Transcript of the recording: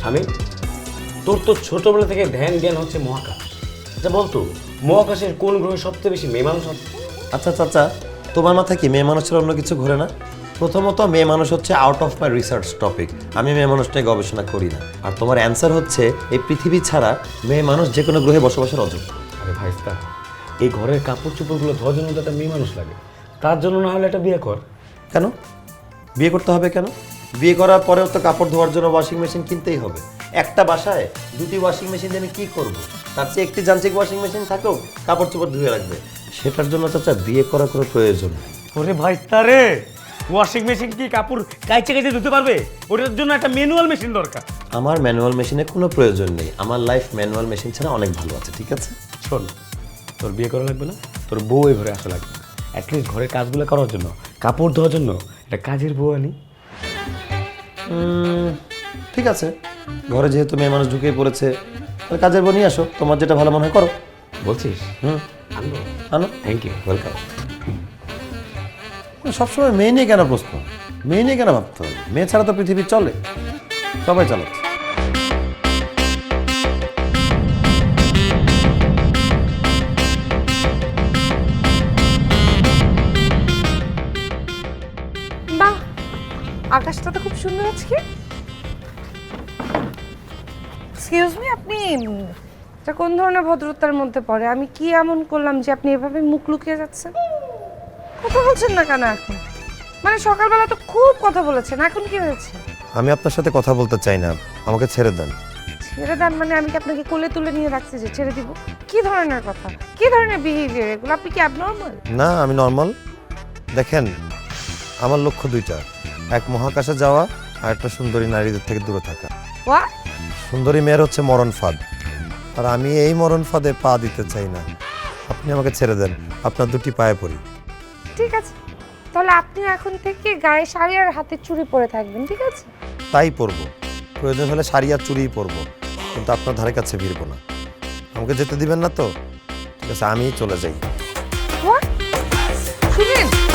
স্বামী তোর তো ছোটবেলা থেকে ধ্যান জ্ঞান হচ্ছে মহাকাশ। আচ্ছা বলতো মহাকাশের কোন গ্রহে সবচেয়ে বেশি মেয়ে মানুষ আছে আচ্ছা চাচা তোমার মাথায় কি মেয়ে মানুষের অন্য কিছু ঘোরে না? প্রথমত মেয়ে মানুষ হচ্ছে out of my research topic আমি মেয়ে মানুষটাই গবেষণা করি না। আর তোমার অ্যান্সার হচ্ছে এই পৃথিবী ছাড়া মেয়ে মানুষ যে কোনো গ্রহে বসবাসের অযোগ্য। আরে ভাইস্তা এই ঘরের কাপড় চোপড়গুলো ধোয়ার জন্য তো একটা মেয়ে মানুষ লাগে। তার জন্য না হলে একটা বিয়ে কর। কেন? বিয়ে করতে হবে কেন? বিয়ে করার পরেও তো কাপড় ধোয়ার জন্য ওয়াশিং মেশিন কিনতেই হবে। একটা বাসায় দুটি ওয়াশিং মেশিন আমি কী করব? তার চেয়ে একটি যান্ত্রিক ওয়াশিং মেশিন থাকেও কাপড় চোপড় ধুয়ে রাখবে। সেটার জন্য চাচা বিয়ে করার কোনো প্রয়োজন নেই। ওরে ভাইস্তা রে ওয়াশিং মেশিন কি কাপড় কাইচে কাইচে ধুতে পারবে? ওটার জন্য একটা ম্যানুয়াল মেশিন দরকার। আমার ম্যানুয়াল মেশিনে কোনো প্রয়োজন নেই। আমার লাইফ ম্যানুয়াল মেশিন ছাড়া অনেক ভালো আছে ঠিক আছে? শোন তোর বিয়ে করা লাগবে না? তোর বউ এই ঘরে আসা লাগবে অ্যাটলিস্ট ঘরের কাজগুলো করার জন্য কাপড় ধোয়ার জন্য একটা কাজের বউ আনি। ঠিক আছে। ঘরে যেহেতু মেয়ে মানুষ ঢুকে পড়েছে তাহলে কাজের বউ নিয়ে আসো। তোমার যেটা ভালো মনে হয় করো। বলছিস? হুম। আনব। আনো। থ্যাংক ইউ ওয়েলকাম সবসময় মেয়ে নিয়ে কেন প্রশ্ন? মেয়ে নিয়ে কেন ভাবতে হবে? মেয়ে ছাড়া তো পৃথিবী চলে। সবাই চালাচ্ছে। আকাশটা তো খুব সুন্দর আজকে। এক্সকিউজ মি আপনি এটা কোন ধরনের ভদ্রতার মধ্যে পড়ে? আমি কি এমন করলাম যে আপনি এভাবে মুখ লুকিয়ে যাচ্ছেন? কথা বলছেন না কেন এখন মানে সকালবেলা তো খুব কথা বলেছেন এখন কি হয়েছে? আমি আপনার সাথে কথা বলতে চাই না আমাকে ছেড়ে দেন। ছেড়ে দেন মানে আমি কি আপনাকে কোলে তুলে নিয়ে রাখছি যে ছেড়ে দিব? কি ধরনের কথা? কি ধরনের বিহেভিয়ার এগুলো? আপনি কি অ্যাবনর্মাল না আমি নর্মাল দেখেন আমার লক্ষ্য দুইটা। এক মহাকাশে যাওয়া আর একটা সুন্দরী নারীদের থেকে দূরে থাকা। ওয়া সুন্দরী মেয়ের হচ্ছে মরণ ফাঁদ। আর আমি এই মরণ ফাঁদে পা দিতে চাই না। আপনি আমাকে ছেড়ে দেন। আপনার দুটি পায়ে পড়ি। ঠিক আছে। তাহলে আপনি এখন থেকে গায়ে শাড়ি আর হাতে চুড়ি পরে থাকবেন ঠিক আছে? তাই পরবো। প্রয়োজন হলে শাড়ি আর চুরিই পরবো। কিন্তু আপনার ধারে কাছে ভিড়বো না। আমাকে যেতে দিবেন না তো? ঠিক আছে আমিই চলে যাই। শুনেন